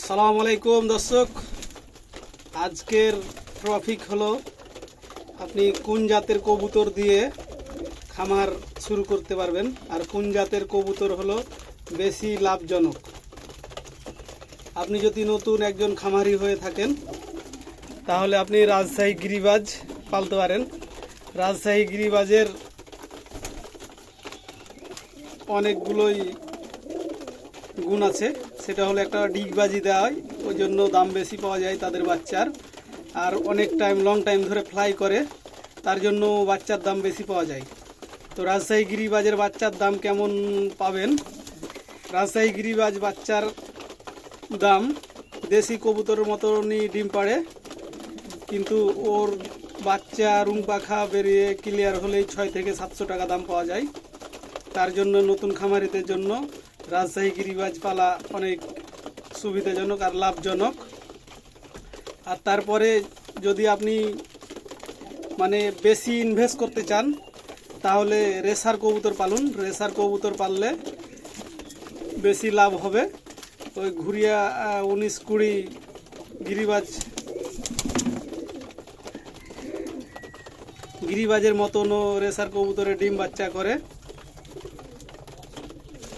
আসসালামু আলাইকুম, দর্শক। আজকের ট্রফিক হলো, আপনি কোন জাতের কবুতর দিয়ে খামার শুরু করতে পারবেন, আর কোন জাতের কবুতর হলো বেশি লাভজনক। আপনি যদি নতুন একজন খামারি হয়ে থাকেন, তাহলে আপনি রাজশাহী গিরিবাজ পালতে পারেন। রাজশাহী গিরিবাজের অনেকগুলোই গুণ আছে। সেটা হলো একটা ডিগবাজি দেওয়া হয়, ওই জন্য দাম বেশি পাওয়া যায় তাদের বাচ্চার। আর অনেক টাইম লং টাইম ধরে ফ্লাই করে, তার জন্য বাচ্চার দাম বেশি পাওয়া যায়। তো রাজশাহী গিরিবাজের বাচ্চার দাম কেমন পাবেন? রাজশাহী গিরিবাজ বাচ্চার দাম দেশি কবুতরের মতনই ডিম পাড়ে, কিন্তু ওর বাচ্চা রুম পাখা বেরিয়ে ক্লিয়ার হলেই ছয় থেকে সাতশো টাকা দাম পাওয়া যায়। তার জন্য নতুন খামারিদের জন্য রাজশাহী গিরিবাজ পালা অনেক সুবিধাজনক আর লাভজনক। আর তারপরে যদি আপনি মানে বেশি ইনভেস্ট করতে চান, তাহলে রেসার কবুতর পালুন। রেসার কবুতর পাললে বেশি লাভ হবে। ওই ঘুরিয়া উনিশ কুড়ি গিরিবাজ গিরিবাজের মতনও রেসার কবুতরে ডিম বাচ্চা করে।